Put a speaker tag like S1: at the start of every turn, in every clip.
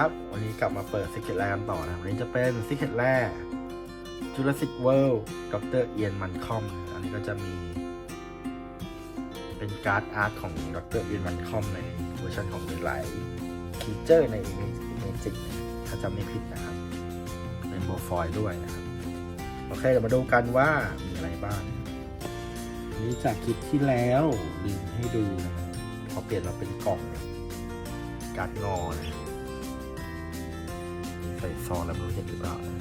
S1: ครับ วันนี้กลับมาเปิด Secret Lair กันต่อนะครับวันนี้จะเป็น Secret Lair Jurassic World ดรเอียนมันคอมอันนี้ก็จะมี เป็นการ์ดอาร์ตของดรเอียนมันคอมในเวอร์ชันของหลายคีเจอร์ใน Magic ถ้าจำไม่ผิดนะครับ เป็นโบฟอยด้วยนะครับ โอเคเดี๋ยวมาดูกันว่ามีอะไรบ้างอันนี้จากคลิปที่แล้วลืมให้ดูนะครับพอเปลี่ยนมาเป็นกล่องการ์ดงอนะ ใส่ซองแล้วไม่รู้เห็นหรือเปล่านะ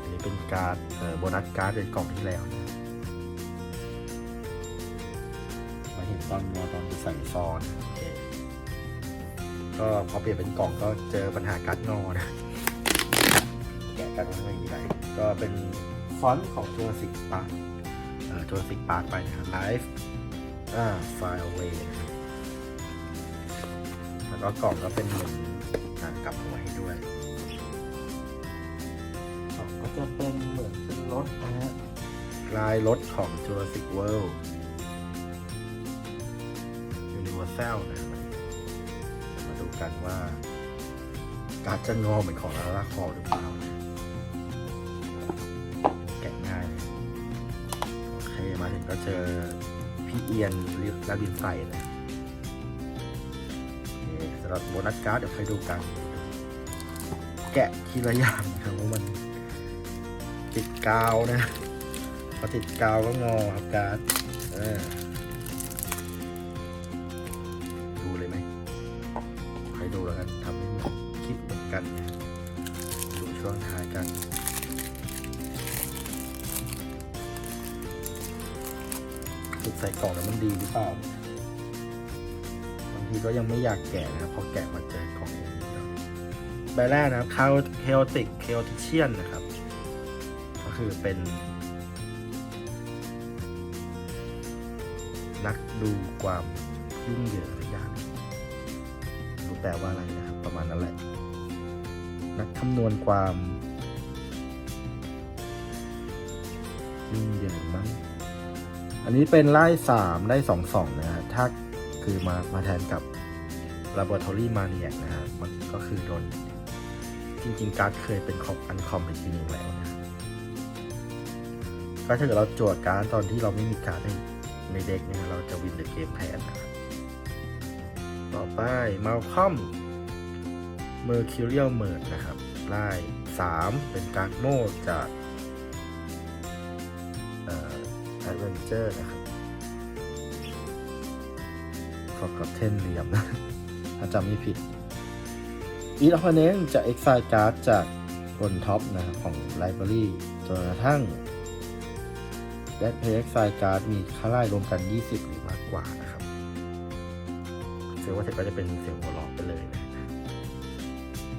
S1: อันนี้เป็นการโบนัสการ์ดในกล่องที่แล้วนะมาเห็นตอนงอตอนที่ใส่ซองนะก็พอเปลี่ยนเป็นกล่องก็เจอปัญหาการ์ดงอนะแกะกันไม่มีอะไรก็เป็นฟอนต์ของตัวสิกปาร์เอ่อตัวสิกปาร์ไปนะไลฟ์อ่าไฟล์เวนะครับแล้วก็กล่องก็เป็นเหมือน อ่ากลับหัวให้ด้วยกล่องก็จะเป็นเหมือนเป็นรถนะฮะลายรถของ Jurassic World Universal นะครับมาดูกันว่า การ์ดจะงอเหมือนของลาล่าคอหรือเปล่านะแกะง่ายเลยโอเค มาถึงก็เจอพี่เอียนลิฟลาบินใส่นะโอเคสำ หรับโบนัสการ์ดเดี๋ยวค่อยดูกัน แกะทีละอย่างนะครับว่ามันติดกาวนะพอติดกาวก็งอครับการ์ดดูเลยไหมให้ดูแล้วกันทำให้หมือนคลิปเหมือนกันนะดูช่วงท้ายกันสุดใส่กล่องแล้วมันดีหรือเปล่า ทีก็ยังไม่อยากแกะนะครับพอแกะมาเจอกล่องอย่างนี้นะใบแรกนะครับ chaotic chaotician นะครับ ก็คือเป็น นักดูความยุ่งเหยิงสักอย่างรู้แปลว่าอะไรนะครับ ประมาณนั้นแหละ นักคำนวณความยุ่งเหยิงมั้งอันนี้เป็นไล่สามได้สองสองนะฮะถ้า คือมามาแทนกับ Laboratory Maniac นะฮะมันก็คือโดน จริง ๆ การ์ดเคยเป็นคอมอันคอมไปทีนึงแล้วนะก็ถ้าเกิดเราจวดการ์ดตอนที่เราไม่มีการ์ดในในเด็กเนี่ยเราจะวินเดอะเกมแทนนะครับต่อไป Malcolm Mercurial Merge นะครับไล่3เป็นการ์ดโมดจากเอ่อ Adventure นะครับ Forgotten เหลี่ยมนะถ้าจำไม่ผิดอีทอ p เนนจะ Exile Card จากบนท็อปนะครับของ Library จนกระทั่ง Dead Play Exile Card มีค่าไล่รวมกัน 20 หรือมากกว่านะครับเซลว่าเสร็จก็จะเป็นเสียงหัวเราะไปเลยนะ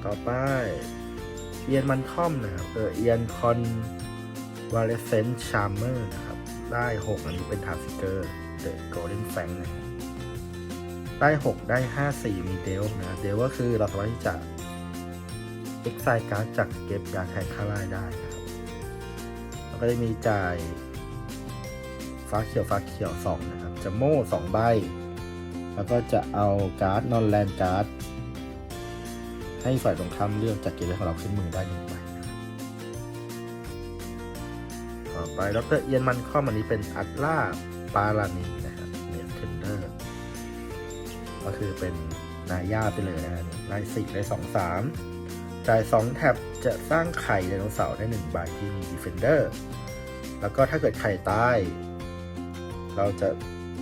S1: ต่อไปเอียนมันคอมนะครับเออเอียนคอนวาเลเซนชาร์เมอร์นะครับ ได้ 6 อันนี้เป็นทาร์ซิเกอร์เดอะโกลเด้นแฟงนะครับ ได้ 6 ได้ 5 4 มีเดลนะ เดลก็คือเราสามารถที่จะเอ็กไซการ์ดจากเก็บยาแทนค่าไล่ได้นะครับแล้วก็จะมีจ่าย ฟ้าเขียวฟ้าเขียว 2 นะครับ จะโม่2ใบ แล้วก็จะเอาการ์ดนอนแลนการ์ดให้ฝ่ายตรงข้ามเลือกจากเกมของเราขึ้นมือได้หนึ่งใบต่อไปดรเอียนมันข้อมันนี้เป็นอัตลาปารานีนะ ก็คือเป็นนายาไปเลยนะฮะนี่ไล่สี่ไล่สองสามจ่ายสองแท็บจะสร้างไข่ไดโนเสาร์ได้หนึ่งใบที่มีดีเฟนเดอร์แล้วก็ถ้าเกิดไข่ตาย เราจะ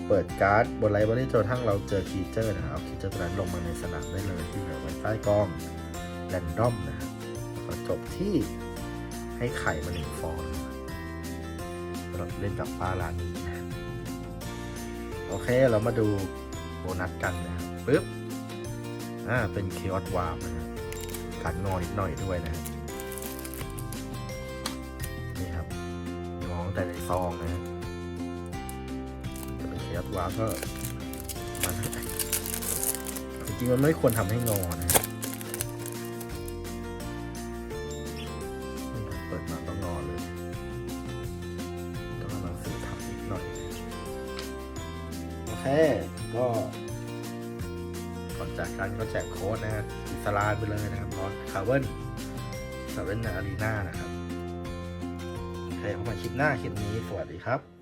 S1: เปิดการ์ดบนไลบรารีจนกระทั่งเราเจอคีเจอร์นะครับเอาคีเจอร์ตัวนั้นลงมาในสนามได้เลยที่เหลือไว้ใต้กล้องแรนดอมนะครับก็จบที่ให้ไข่มาหนึ่งฟองนะครับสำหรับเล่นกับปลาลานีนะโอเค เรามาดู โบนัสกันนะครับปึ๊บอ่าเป็นเคออสวาร์มนะครับกัดงอนิดหน่อยด้วยนะครับนี่ครับงอตั้งแต่ในซองนะฮะจะเป็นเคสวาร์ปก็มันจริงๆมันไม่ควรทำให้งอนะฮะเปิดมาก็งอเลยต้องเอาหนังสือทับนิดหน่อยโอเค ก็ก่อนจากกันก็แจกโค้ดนะครับอิสลานไปเลยนะครับพอคาร์เวนคาร์เวนอารีนานะครับใครเคพบกันคลิปหน้าคลิปนี้สวัสดีครับ